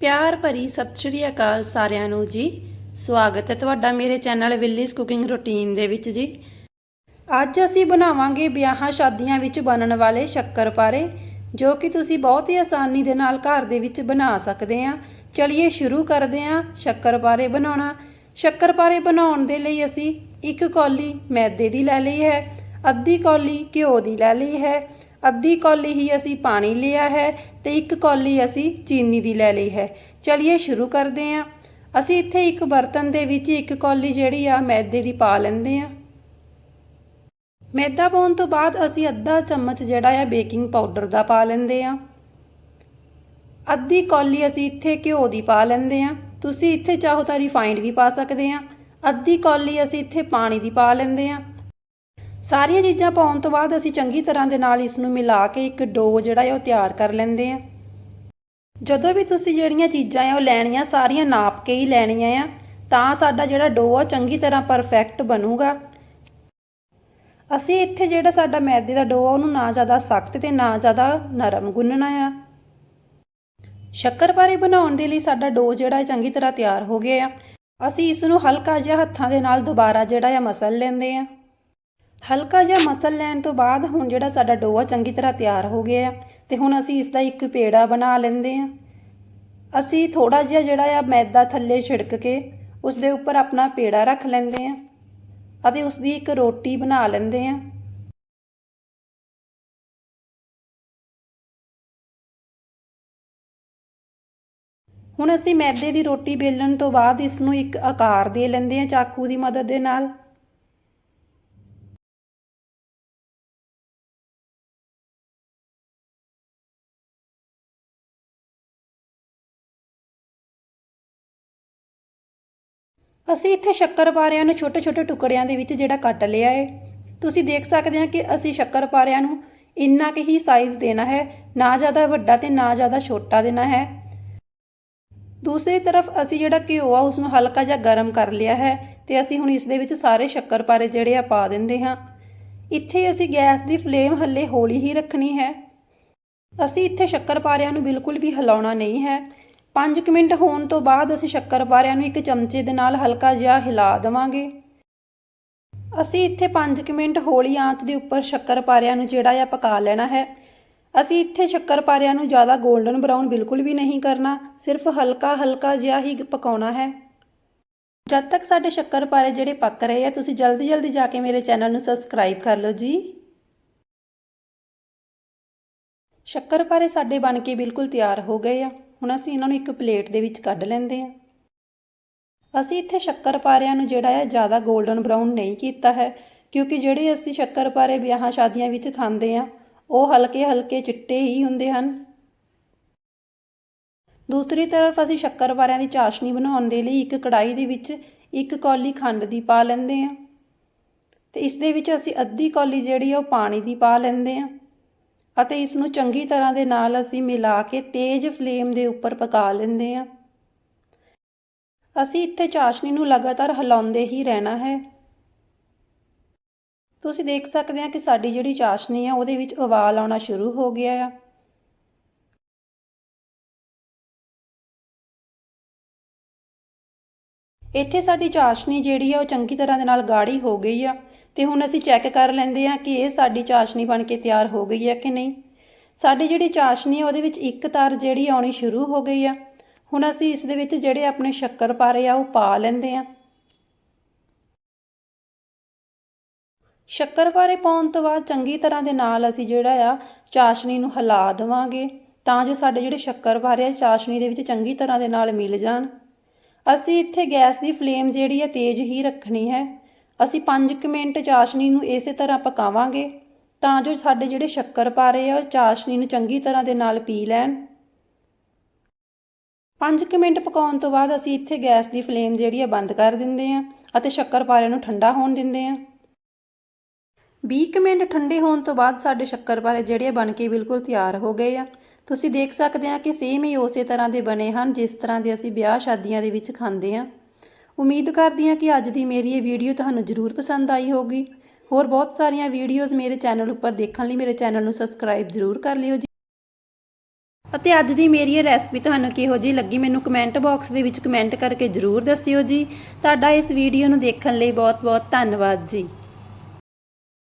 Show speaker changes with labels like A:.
A: ਪਿਆਰ ਭਰੀ ਸਤਿ ਸ਼੍ਰੀ ਅਕਾਲ ਸਾਰਿਆਂ ਨੂੰ ਜੀ। ਸਵਾਗਤ ਹੈ ਤੁਹਾਡਾ ਮੇਰੇ ਚੈਨਲ ਵਿਲੀਸ ਕੁਕਿੰਗ ਰੁਟੀਨ ਦੇ ਵਿੱਚ ਜੀ। ਅੱਜ ਅਸੀਂ ਬਣਾਵਾਂਗੇ ਵਿਆਹਾਂ ਸ਼ਾਦੀਆਂ ਵਿੱਚ ਬਣਨ ਵਾਲੇ ਸ਼ੱਕਰਪਾਰੇ ਜੋ ਕਿ ਤੁਸੀਂ ਬਹੁਤ ਹੀ ਆਸਾਨੀ ਦੇ ਨਾਲ ਘਰ ਦੇ ਵਿੱਚ ਬਣਾ ਸਕਦੇ ਆ ਚਲਿਏ ਸ਼ੁਰੂ ਕਰਦੇ ਆ ਸ਼ੱਕਰਪਾਰੇ ਬਣਾਉਣਾ। ਸ਼ੱਕਰਪਾਰੇ ਬਣਾਉਣ ਦੇ ਲਈ ਅਸੀਂ ਇੱਕ ਕੌਲੀ ਮੈਦੇ ਦੀ ਲੈ ਲਈ ਹੈ, ਅੱਧੀ ਕੌਲੀ ਘਿਓ ਦੀ ਲੈ ਲਈ ਹੈ ਅੱਧੀ ਕੌਲੀ ਹੀ ਅਸੀਂ ਪਾਣੀ ਲਿਆ ਹੈ ਤੇ ਇੱਕ ਕੌਲੀ ਅਸੀਂ ਚੀਨੀ ਦੀ ਲੈ ਲਈ ਹੈ। ਚਲਿਏ ਸ਼ੁਰੂ ਕਰਦੇ ਹਾਂ। ਅਸੀਂ ਇੱਥੇ ਇੱਕ ਬਰਤਨ ਦੇ ਵਿੱਚ ਇੱਕ ਕੌਲੀ ਜਿਹੜੀ ਆ ਮੈਦੇ ਦੀ ਪਾ ਲੈਂਦੇ ਹਾਂ। ਮੈਦਾ ਪਾਉਣ ਤੋਂ ਬਾਅਦ ਅਸੀਂ ਅੱਧਾ ਚਮਚ ਜਿਹੜਾ ਆ ਬੇਕਿੰਗ ਪਾਊਡਰ ਦਾ ਪਾ ਲੈਂਦੇ ਹਾਂ। ਅੱਧੀ ਕੌਲੀ ਅਸੀਂ ਇੱਥੇ ਘਿਓ ਦੀ ਪਾ ਲੈਂਦੇ ਹਾਂ। ਤੁਸੀਂ ਇੱਥੇ ਚਾਹੋ ਤਾਂ ਰਿਫਾਈਂਡ ਵੀ ਪਾ ਸਕਦੇ ਆ ਅੱਧੀ ਕੌਲੀ ਅਸੀਂ ਇੱਥੇ ਪਾਣੀ ਦੀ ਪਾ ਲੈਂਦੇ ਆ ਸਾਰੀਆਂ ਚੀਜ਼ਾਂ ਪਾਉਣ ਤੋਂ ਬਾਅਦ ਅਸੀਂ ਚੰਗੀ ਤਰ੍ਹਾਂ ਦੇ ਨਾਲ ਇਸ ਨੂੰ ਮਿਲਾ ਕੇ ਇੱਕ ਡੋ ਜਿਹੜਾ ਹੈ ਉਹ ਤਿਆਰ ਕਰ ਲੈਂਦੇ ਆ ਜਦੋਂ ਵੀ ਤੁਸੀਂ ਜਿਹੜੀਆਂ ਚੀਜ਼ਾਂ ਆ ਉਹ ਲੈਣੀਆਂ, ਸਾਰੀਆਂ ਨਾਪ ਕੇ ਹੀ ਲੈਣੀਆਂ ਆ, ਤਾਂ ਸਾਡਾ ਜਿਹੜਾ ਡੋ ਆ ਚੰਗੀ ਤਰ੍ਹਾਂ ਪਰਫੈਕਟ ਬਣੂਗਾ। ਅਸੀਂ ਇੱਥੇ ਜਿਹੜਾ ਸਾਡਾ ਮੈਦੇ ਦਾ ਡੋ ਆ, ਉਹਨੂੰ ਨਾ ਜ਼ਿਆਦਾ ਸਖਤ ਤੇ ਨਾ ਜ਼ਿਆਦਾ ਨਰਮ ਗੁੰਨਣਾ ਆ। ਸ਼ੱਕਰਪਾਰੇ ਬਣਾਉਣ ਦੇ ਲਈ ਸਾਡਾ ਡੋ ਜਿਹੜਾ ਚੰਗੀ ਤਰ੍ਹਾਂ ਤਿਆਰ ਹੋ ਗਿਆ ਆ। ਅਸੀਂ ਇਸ ਨੂੰ ਹਲਕਾ ਜਿਹਾ ਹੱਥਾਂ ਦੇ ਨਾਲ ਦੁਬਾਰਾ ਜਿਹੜਾ ਆ ਮਸਲ ਲੈਂਦੇ ਆ। ਹਲਕਾ ਜਿਹਾ ਮਸਲ ਲੈਣ ਤੋਂ ਬਾਅਦ ਹੁਣ ਜਿਹੜਾ ਸਾਡਾ ਡੋ ਆ ਚੰਗੀ ਤਰ੍ਹਾਂ ਤਿਆਰ ਹੋ ਗਿਆ ਆ ਤੇ ਹੁਣ ਅਸੀਂ ਇਸ ਦਾ ਇੱਕ ਪੇੜਾ ਬਣਾ ਲੈਂਦੇ ਆ। ਅਸੀਂ ਥੋੜਾ ਜਿਹਾ ਜਿਹੜਾ ਆ ਮੈਦਾ ਥੱਲੇ ਛਿੜਕ ਕੇ ਉਸ ਦੇ ਉੱਪਰ ਆਪਣਾ ਪੇੜਾ ਰੱਖ ਲੈਂਦੇ ਆ ਅਤੇ ਉਸ ਦੀ ਇੱਕ ਰੋਟੀ ਬਣਾ ਲੈਂਦੇ ਆ। ਹੁਣ ਅਸੀਂ ਮੈਦੇ ਦੀ ਰੋਟੀ ਬੇਲਣ ਤੋਂ ਬਾਅਦ ਇਸ ਨੂੰ ਇੱਕ ਆਕਾਰ ਦੇ ਲੈਂਦੇ ਹਾਂ ਚਾਕੂ ਦੀ ਮਦਦ ਦੇ ਨਾਲ। ਅਸੀਂ ਇੱਥੇ ਸ਼ੱਕਰਪਾਰਿਆਂ ਨੂੰ ਛੋਟੇ-ਛੋਟੇ ਟੁਕੜਿਆਂ ਦੇ ਵਿੱਚ ਜਿਹੜਾ ਕੱਟ ਲਿਆ ਹੈ ਤੁਸੀਂ ਦੇਖ ਸਕਦੇ ਹਾਂ ਕਿ ਅਸੀਂ ਸ਼ੱਕਰਪਾਰਿਆਂ ਨੂੰ ਇੰਨਾ ਕਿ ਹੀ ਸਾਈਜ਼ ਦੇਣਾ ਹੈ, ਨਾ ਜ਼ਿਆਦਾ ਵੱਡਾ ਤੇ ਨਾ ਜ਼ਿਆਦਾ ਛੋਟਾ ਦੇਣਾ ਹੈ। ਦੂਸਰੀ ਤਰਫ ਅਸੀਂ ਜਿਹੜਾ ਘਿਓ ਆ ਉਸ ਨੂੰ ਹਲਕਾ ਜਿਹਾ ਗਰਮ ਕਰ ਲਿਆ ਹੈ ਤੇ ਅਸੀਂ ਹੁਣ ਇਸ ਦੇ ਵਿੱਚ ਸਾਰੇ ਸ਼ੱਕਰਪਾਰੇ ਜਿਹੜੇ ਆ ਪਾ ਦਿੰਦੇ ਹਾਂ। ਇੱਥੇ ਅਸੀਂ ਗੈਸ ਦੀ ਫਲੇਮ ਹੱਲੇ ਹੌਲੀ ਹੀ ਰੱਖਣੀ ਹੈ। ਅਸੀਂ ਇੱਥੇ ਸ਼ੱਕਰਪਾਰਿਆਂ ਨੂੰ ਬਿਲਕੁਲ ਵੀ ਹਿਲਾਉਣਾ ਨਹੀਂ ਹੈ। 5 ਮਿੰਟ ਹੋਣ ਤੋਂ ਬਾਅਦ ਅਸੀਂ ਸ਼ੱਕਰਪਾਰਿਆਂ ਨੂੰ ਇੱਕ ਚਮਚੇ ਦੇ ਨਾਲ ਹਲਕਾ ਜਿਹਾ ਹਿਲਾ ਦੇਵਾਂਗੇ। ਅਸੀਂ ਇੱਥੇ 5 ਮਿੰਟ ਹੌਲੀ ਆਂਚ ਦੇ ਉੱਪਰ ਸ਼ੱਕਰਪਾਰਿਆਂ ਨੂੰ ਜਿਹੜਾ ਆ ਪਕਾ ਲੈਣਾ ਹੈ। ਅਸੀਂ ਇੱਥੇ ਸ਼ੱਕਰਪਾਰਿਆਂ ਨੂੰ ਜ਼ਿਆਦਾ 골ਡਨ ਬਰਾਊਨ ਬਿਲਕੁਲ ਵੀ ਨਹੀਂ ਕਰਨਾ, ਸਿਰਫ ਹਲਕਾ ਹਲਕਾ ਜਿਹਾ ਹੀ ਪਕਾਉਣਾ ਹੈ। ਜਦ ਤੱਕ ਸਾਡੇ ਸ਼ੱਕਰਪਾਰੇ ਜਿਹੜੇ ਪੱਕ ਰਹੇ ਆ, ਤੁਸੀਂ ਜਲਦੀ ਜਲਦੀ ਜਾ ਕੇ ਮੇਰੇ ਚੈਨਲ ਨੂੰ ਸਬਸਕ੍ਰਾਈਬ ਕਰ ਲਓ ਜੀ। ਸ਼ੱਕਰਪਾਰੇ ਸਾਡੇ ਬਣ ਕੇ ਬਿਲਕੁਲ ਤਿਆਰ ਹੋ ਗਏ ਆ। ਹੁਣ ਅਸੀਂ ਇਹਨਾਂ ਨੂੰ ਇੱਕ ਪਲੇਟ ਦੇ ਵਿੱਚ ਕੱਢ ਲੈਂਦੇ ਹਾਂ। ਅਸੀਂ ਇੱਥੇ ਸ਼ੱਕਰਪਾਰਿਆਂ ਨੂੰ ਜਿਹੜਾ ਹੈ ਜ਼ਿਆਦਾ 골ਡਨ ਬਰਾਊਨ ਨਹੀਂ ਕੀਤਾ ਹੈ, ਕਿਉਂਕਿ ਜਿਹੜੇ ਅਸੀਂ ਸ਼ੱਕਰਪਾਰੇ ਵਿਆਹਾਂ ਸ਼ਾਦੀਆਂ ਵਿੱਚ ਖਾਂਦੇ ਆ ਉਹ ਹਲਕੇ ਹਲਕੇ ਚਿੱਟੇ ਹੀ ਹੁੰਦੇ ਹਨ। ਦੂਸਰੀ ਤਰਫ ਅਸੀਂ ਸ਼ੱਕਰਪਾਰਿਆਂ ਦੀ ਚਾਸ਼ਨੀ ਬਣਾਉਣ ਦੇ ਲਈ ਇੱਕ ਕੜਾਈ ਦੇ ਵਿੱਚ ਇੱਕ ਕੌਲੀ ਖੰਡ ਦੀ ਪਾ ਲੈਂਦੇ ਆ ਤੇ ਇਸ ਦੇ ਵਿੱਚ ਅਸੀਂ ਅੱਧੀ ਕੌਲੀ ਜਿਹੜੀ ਆ ਉਹ ਪਾਣੀ ਦੀ ਪਾ ਲੈਂਦੇ ਆ ਅਤੇ ਇਸ ਨੂੰ ਚੰਗੀ ਤਰ੍ਹਾਂ ਦੇ ਨਾਲ ਅਸੀਂ ਮਿਲਾ ਕੇ ਤੇਜ਼ ਫਲੇਮ ਦੇ ਉੱਪਰ ਪਕਾ ਲੈਂਦੇ ਹਾਂ। ਅਸੀਂ ਇੱਥੇ ਚਾਸ਼ਨੀ ਨੂੰ ਲਗਾਤਾਰ ਹਿਲਾਉਂਦੇ ਹੀ ਰਹਿਣਾ ਹੈ। ਤੁਸੀਂ ਦੇਖ ਸਕਦੇ ਆ ਕਿ ਸਾਡੀ ਜਿਹੜੀ ਚਾਸ਼ਨੀ ਆ, ਉਹਦੇ ਵਿੱਚ ਉਬਾਲ ਆਉਣਾ ਸ਼ੁਰੂ ਹੋ ਗਿਆ ਆ। ਇੱਥੇ ਸਾਡੀ ਚਾਸ਼ਨੀ ਜਿਹੜੀ ਆ, ਉਹ ਚੰਗੀ ਤਰ੍ਹਾਂ ਦੇ ਨਾਲ ਗਾੜੀ ਹੋ ਗਈ ਆ। ਤੇ ਹੁਣ ਅਸੀਂ ਚੈੱਕ ਕਰ ਲੈਂਦੇ ਹਾਂ ਕਿ ਇਹ ਸਾਡੀ ਚਾਸ਼ਨੀ ਬਣ ਕੇ ਤਿਆਰ ਹੋ ਗਈ ਹੈ ਕਿ ਨਹੀਂ। ਸਾਡੀ ਜਿਹੜੀ ਚਾਸ਼ਨੀ ਆ ਉਹਦੇ ਵਿੱਚ ਇੱਕ ਤਾਰ ਜਿਹੜੀ ਆਉਣੀ ਸ਼ੁਰੂ ਹੋ ਗਈ ਆ। ਹੁਣ ਅਸੀਂ ਇਸ ਦੇ ਵਿੱਚ ਜਿਹੜੇ ਆਪਣੇ ਸ਼ੱਕਰਪਾਰੇ ਆ, ਉਹ ਪਾ ਲੈਂਦੇ ਆ ਸ਼ੱਕਰਪਾਰੇ ਪਾਉਣ ਤੋਂ ਬਾਅਦ ਚੰਗੀ ਤਰ੍ਹਾਂ ਦੇ ਨਾਲ ਅਸੀਂ ਜਿਹੜਾ ਆ, ਚਾਸ਼ਨੀ ਨੂੰ ਹਿਲਾ ਦੇਵਾਂਗੇ ਤਾਂ ਜੋ ਸਾਡੇ ਜਿਹੜੇ ਸ਼ੱਕਰਪਾਰੇ ਆ, ਚਾਸ਼ਨੀ ਦੇ ਵਿੱਚ ਚੰਗੀ ਤਰ੍ਹਾਂ ਦੇ ਨਾਲ ਮਿਲ ਜਾਣ। ਅਸੀਂ ਇੱਥੇ ਗੈਸ ਦੀ ਫਲੇਮ ਜਿਹੜੀ ਆ, ਤੇਜ਼ ਹੀ ਰੱਖਣੀ ਹੈ। ਅਸੀਂ 5 ਮਿੰਟ ਚਾਸ਼ਨੀ ਨੂੰ ਇਸੇ ਤਰ੍ਹਾਂ ਪਕਾਵਾਂਗੇ ਤਾਂ ਜੋ ਸਾਡੇ ਜਿਹੜੇ ਸ਼ੱਕਰ ਪਾਰੇ ਆ, ਉਹ ਚਾਸ਼ਨੀ ਨੂੰ ਚੰਗੀ ਤਰ੍ਹਾਂ ਦੇ ਨਾਲ ਪੀ ਲੈਣ। 5 ਮਿੰਟ ਪਕਾਉਣ ਤੋਂ ਬਾਅਦ ਅਸੀਂ ਇੱਥੇ ਗੈਸ ਦੀ ਫਲੇਮ ਜਿਹੜੀ ਆ, ਬੰਦ ਕਰ ਦਿੰਦੇ ਆ ਅਤੇ ਸ਼ੱਕਰਪਾਰੇ ਨੂੰ ਠੰਡਾ ਹੋਣ ਦਿੰਦੇ ਆ। 20 ਮਿੰਟ ਠੰਡੇ ਹੋਣ ਤੋਂ ਬਾਅਦ ਸਾਡੇ ਸ਼ੱਕਰਪਾਰੇ ਜਿਹੜੇ ਬਣ ਕੇ ਬਿਲਕੁਲ ਤਿਆਰ ਹੋ ਗਏ ਆ। ਤੁਸੀਂ ਦੇਖ ਸਕਦੇ ਆ ਕਿ ਸੇਮ ਹੀ ਉਸੇ ਤਰ੍ਹਾਂ ਦੇ ਬਣੇ ਹਨ, ਜਿਸ ਤਰ੍ਹਾਂ ਦੇ ਅਸੀਂ ਵਿਆਹ ਸ਼ਾਦੀਆਂ ਦੇ ਵਿੱਚ ਖਾਂਦੇ ਆ। ਉਮੀਦ ਕਰਦੀ ਹਾਂ ਕਿ ਅੱਜ ਦੀ ਮੇਰੀ ਇਹ ਵੀਡੀਓ ਤੁਹਾਨੂੰ ਜ਼ਰੂਰ ਪਸੰਦ ਆਈ ਹੋਗੀ ਹੋਰ ਬਹੁਤ ਸਾਰੀਆਂ ਵੀਡੀਓਜ਼ ਮੇਰੇ ਚੈਨਲ ਉੱਪਰ ਦੇਖਣ ਲਈ ਮੇਰੇ ਚੈਨਲ ਨੂੰ ਸਬਸਕ੍ਰਾਈਬ ਜ਼ਰੂਰ ਕਰ ਲਿਓ ਜੀ। ਅਤੇ ਅੱਜ ਦੀ ਮੇਰੀ ਇਹ ਰੈਸਪੀ ਤੁਹਾਨੂੰ ਕਿਹੋ ਜਿਹੀ ਲੱਗੀ ਮੈਨੂੰ ਕਮੈਂਟ ਬਾਕਸ ਦੇ ਵਿੱਚ ਕਮੈਂਟ ਕਰਕੇ ਜਰੂਰ ਦੱਸਿਓ ਜੀ। ਤੁਹਾਡਾ ਇਸ ਵੀਡੀਓ ਨੂੰ ਦੇਖਣ ਲਈ ਬਹੁਤ ਬਹੁਤ ਧੰਨਵਾਦ ਜੀ।